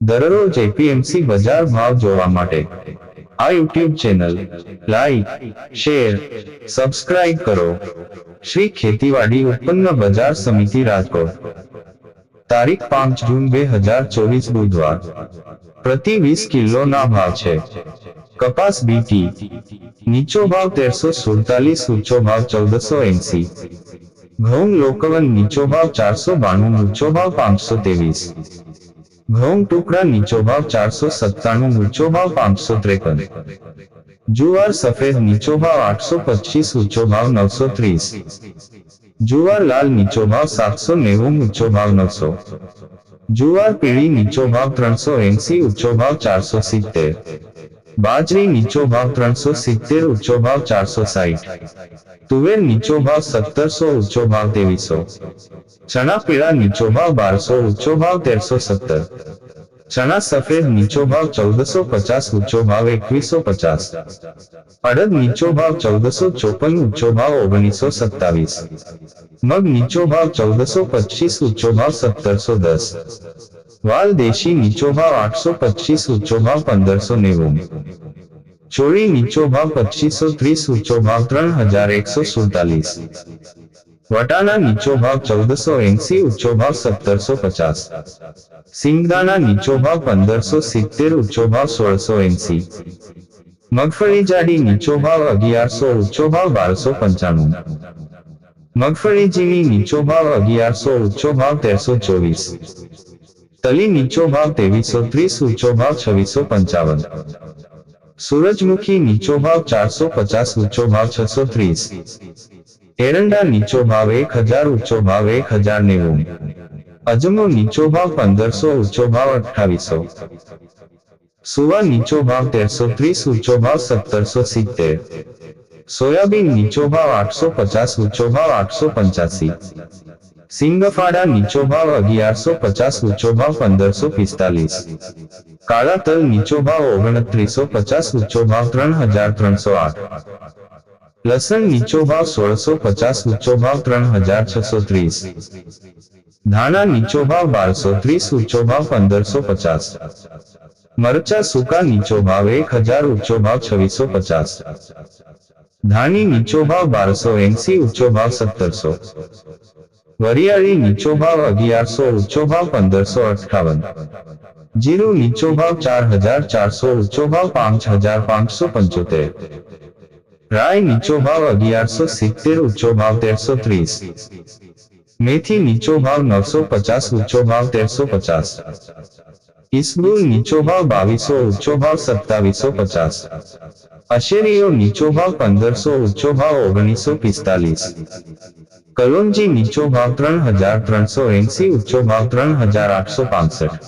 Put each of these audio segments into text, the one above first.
દરરોજ એપીએમસી બજાર ભાવ જોવા માટે. આ YouTube channel like share subscribe કરો. શ્રી ખેતીવાડી ઉત્પન્ન બજાર સમિતિ રાજકોટ. તારીખ પાંચ જૂન બે હજાર ચોવીસ બુધવાર. પ્રતિ વીસ કિલોના ભાવ છે. કપાસ બીટી નીચો ભાવ તેરસો સુડતાલીસ, ઊંચો ભાવ ચૌદસો એંસી. ઘઉં લોકવન નીચો ભાવ ચારસો બાણું, ઊંચો ભાવ પાંચસો ત્રેવીસ. ઘઉં ટુકડા નીચો ભાવ ચારસો સત્તાણું, ઊંચો ભાવ પાંચસો ત્રેપન. જુવાર સફેદ નીચો ભાવ આઠસો પચીસ, ઊંચો ભાવ નવસો ત્રીસ. જુવાર લાલ નીચો ભાવ સાતસો નેવું, ઊંચો ભાવ નવસો. જુવાર પીળી નીચો ભાવ ત્રણસો એંસી, ઊંચો ભાવ ચારસો સિત્તેર. બાજરી નીચો ભાવ ત્રણસો સિત્તેર, ઊંચો ભાવ ચારસો સાહીઠ. તુવેર નીચો ભાવ સત્તરસો, ઊંચો ભાવ ત્રેવીસો ચણા પીળા નીચો ભાવ બારસો, ઊંચો ભાવ તેરસો સત્તર. ચણા સફેદ નીચો ભાવ ચૌદસો પચાસ, ઊંચો ભાવ એકવીસો પચાસ. અડદ નીચો ભાવ ચૌદસો ચોપન, ઊંચો ભાવ ઓગણીસો સત્તાવીસ. મગ નીચો ભાવ ચૌદસો પચીસ, ઊંચો ભાવ સત્તરસો દસ. વાલ દેશી નીચો ભાવ આઠસો પચીસ ઊંચો ભાવ પંદરસો નેવું ચોળી નીચો ભાવ પચીસો ત્રીસ ઊંચો ભાવ ત્રણ હજાર એકસો સુડતાલીસ વટાણા નીચો ભાવ ચૌદસો એંસી ઊંચો ભાવ સત્તરસો પચાસ સિંગદાણા નીચો ભાવ પંદરસો સિત્તેર ઊંચો ભાવ સોળસો એંસી મગફળી જાડી નીચો ભાવ અગિયારસો ઊંચો ભાવ બારસો પંચાણું મગફળી ઝીણી નીચો ભાવ અગિયારસો ઊંચો ભાવ તેરસો ચોવીસ તલી નીચો ભાવ ત્રેવીસો ત્રીસ, ઊંચો ભાવ છવ્વીસો પંચાવન. સૂરજમુખી નીચો ભાવ ચારસો પચાસ, ઊંચો ભાવ છસો ત્રીસ. એરંડા નીચો ભાવ એક હજાર, ઊંચો ભાવ એક હજાર નેવું. અજમો નીચો ભાવ પંદરસો, ઊંચો ભાવ અઠ્ઠાવીસો. સુવા નીચો ભાવ તેરસો ત્રીસ, ઊંચો ભાવ સત્તરસો સિત્તેર. સોયાબીન નીચો ભાવ આઠસો પચાસ, ઊંચો ભાવ આઠસો પંચ્યાસી. સિંગફાડા નીચો ભાવ અગિયારસો પચાસ ઊંચો ભાવ પંદરસો પિસ્તાલીસ કાળા તલ નીચો ભાવ ઓગણત્રીસો પચાસ ઊંચો ભાવ ત્રણ હજાર ત્રણસો આઠ લસણ નીચો ભાવ સોળસો પચાસ ઊંચો ભાવ ત્રણ હજાર છસો ત્રીસ ધાણા નીચો ભાવ બારસો ત્રીસ ઊંચો ભાવ પંદરસો પચાસ મરચા સૂકા નીચો ભાવ એક હજાર ઊંચો ભાવ છવ્વીસો પચાસ ધાણી નીચો ભાવ બારસો એંસી ઊંચો ભાવ સત્તરસો વરિયાળી નીચો ભાવ અગિયારસો ઊંચો ભાવ પંદરસો અઠાવન જીરું નીચો ભાવ ચાર હજાર ચારસો ઊંચો ભાવ પાંચ હજાર પાંચસો પંચોતેર રાય નીચો ભાવ અગિયારસો સિત્તેર ઊંચો ભાવ તેરસો ત્રીસ મેથી નીચો ભાવ નવસો પચાસ ઊંચો ભાવ તેરસો પચાસ ઇસબુલ નીચો ભાવ બાવીસો ઊંચો ભાવ સત્તાવીસો પચાસ અશેરીઓ નીચો ભાવ પંદરસો ઊંચો ભાવ ઓગણીસો પિસ્તાલીસ કલોંજી નીચો ભાવ ત્રણ હજાર ત્રણસો એંસી ઊંચો ભાવ ત્રણ હજાર આઠસો પાસઠ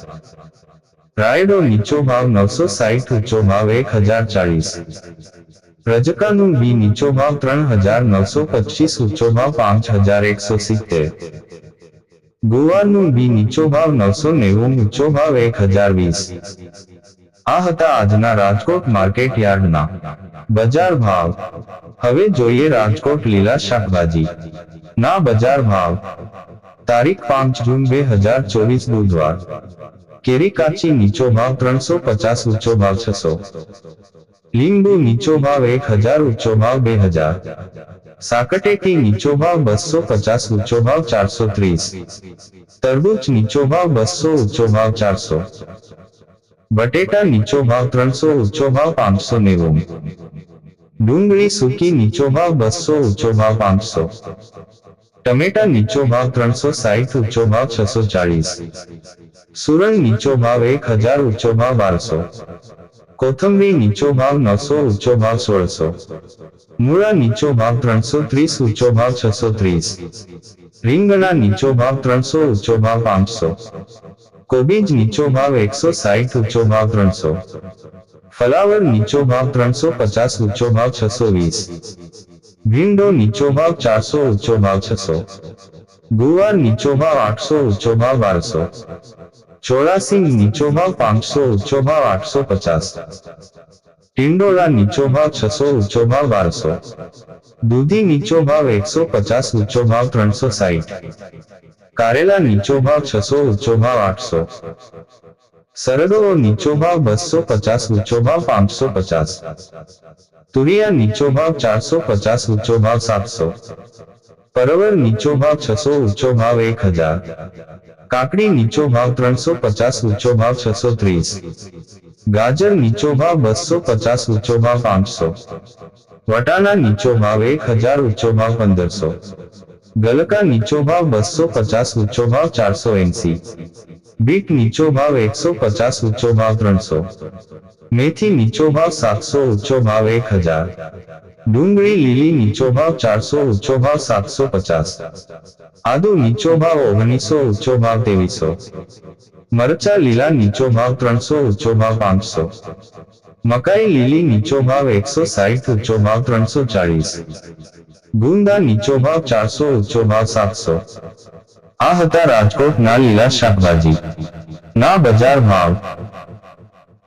રાયડો નીચો ભાવ નવસો સાઠ ઊંચો ભાવ એક હજાર ચાળીસ રજકાનું બી નીચો ભાવ ત્રણ હજાર નવસો પચીસ ઊંચો ભાવ પાંચ હજાર એકસો સિત્તેર ગુવારનું બી નીચો ભાવ નવસો નેવું ઊંચો ભાવ એક હજાર વીસ આ હતા આજના રાજકોટ માર્કેટ યાર્ડના બજાર ભાવ. હવે જોઈએ રાજકોટ લીલા શાકભાજી. ના બજાર ભાવ. તારીખ પાંચ જૂન બે હજાર ચોવીસ બુધવાર. કેરી કાચી નીચો ભાવ ત્રણસો પચાસ, ઊંચો ભાવ છસો. લીંબુ નીચો ભાવ એક હજાર, ઊંચો ભાવ બે હજાર. સાકટેટી નીચો ભાવ બસો પચાસ, ઊંચો ભાવ ચારસો ત્રીસ. તરબૂચ નીચો ભાવ બસો, ઊંચો ભાવ ચારસો. બટેટા નીચો ભાવ ત્રણસો ઊંચો ભાવ પાંચસો નેવું. ડુંગળી સૂકી નીચો ભાવ બસો ઊંચો ભાવ પાંચસો. ટમેટા નીચો ભાવ ત્રણસો સાઠ ઊંચો ભાવ છસો ચાલીસ સુરણ નીચો ભાવ એક હજાર ઊંચો ભાવ બારસો. કોથંબરી નીચો ભાવ નવસો ઊંચો ભાવ સોળસો. મૂળા નીચો ભાવ ત્રણસો ત્રીસ ઊંચો ભાવ છસો ત્રીસ. રીંગણા નીચો ભાવ ત્રણસો ઊંચો ભાવ પાંચસો. કોબીજ નીચો ભાવ એકસો સાઠ ઊંચો ભાવ ત્રણસો ફલાવર નીચો ભાવ ત્રણસો પચાસ ઊંચો ભાવ છસો વીસ ભીંડો નીચો ભાવ ચારસો ઊંચો ભાવ છસો ગુવાર નીચો ભાવ આઠસો ઊંચો ભાવ બારસો ચોરાસી નીચો ભાવ પાંચસો ઊંચો ભાવ આઠસો પચાસ ટિંડોળા નીચો ભાવ છસો ઊંચો ભાવ બારસો દૂધી નીચો ભાવ એકસો પચાસ ઊંચો ભાવ ત્રણસો સાઠ કારેલા નીચો ભાવ છસો ઊંચો ભાવ આઠસો. સરગવો નીચો ભાવ બસો પચાસ ઊંચો ભાવ પાંચસો પચાસ. તુરિયા નીચો ભાવ ચારસો પચાસ ઊંચો ભાવ સાતસો. પરવર નીચો ભાવ છસો ઊંચો ભાવ એક હજાર. કાકડી નીચો ભાવ ત્રણસો પચાસ ઊંચો ભાવ છસો ત્રીસ. ગાજર નીચો ભાવ બસો પચાસ ઊંચો ભાવ પાંચસો. વટાણા નીચો ભાવ એક હજાર ઊંચો ભાવ પંદરસો. ગલકા નીચો ભાવ બસો પચાસ ઊંચો ભાવ ચારસો એંસી બીટ નીચો ભાવ એકસો પચાસ ઊંચો ભાવ ત્રણસો મેથી નીચો ભાવ સાતસો ઊંચો ભાવ એક હજાર ડુંગળી લીલી નીચો ભાવ ચારસો ઊંચો ભાવ સાતસો પચાસ આદુ નીચો ભાવ ઓગણીસો ઊંચો ભાવ ત્રેવીસો મરચા લીલા નીચો ભાવ ત્રણસો ઊંચો ભાવ પાંચસો મકાઈ લીલી નીચો ભાવ એકસો સાઠ ઊંચો ભાવ ત્રણસો ચાળીસ ગુંદા નીચો ભાવ ચારસો ઊંચો ભાવ સાતસો. આ હતા રાજકોટના લીલા શાકભાજી. ના બજાર ભાવ.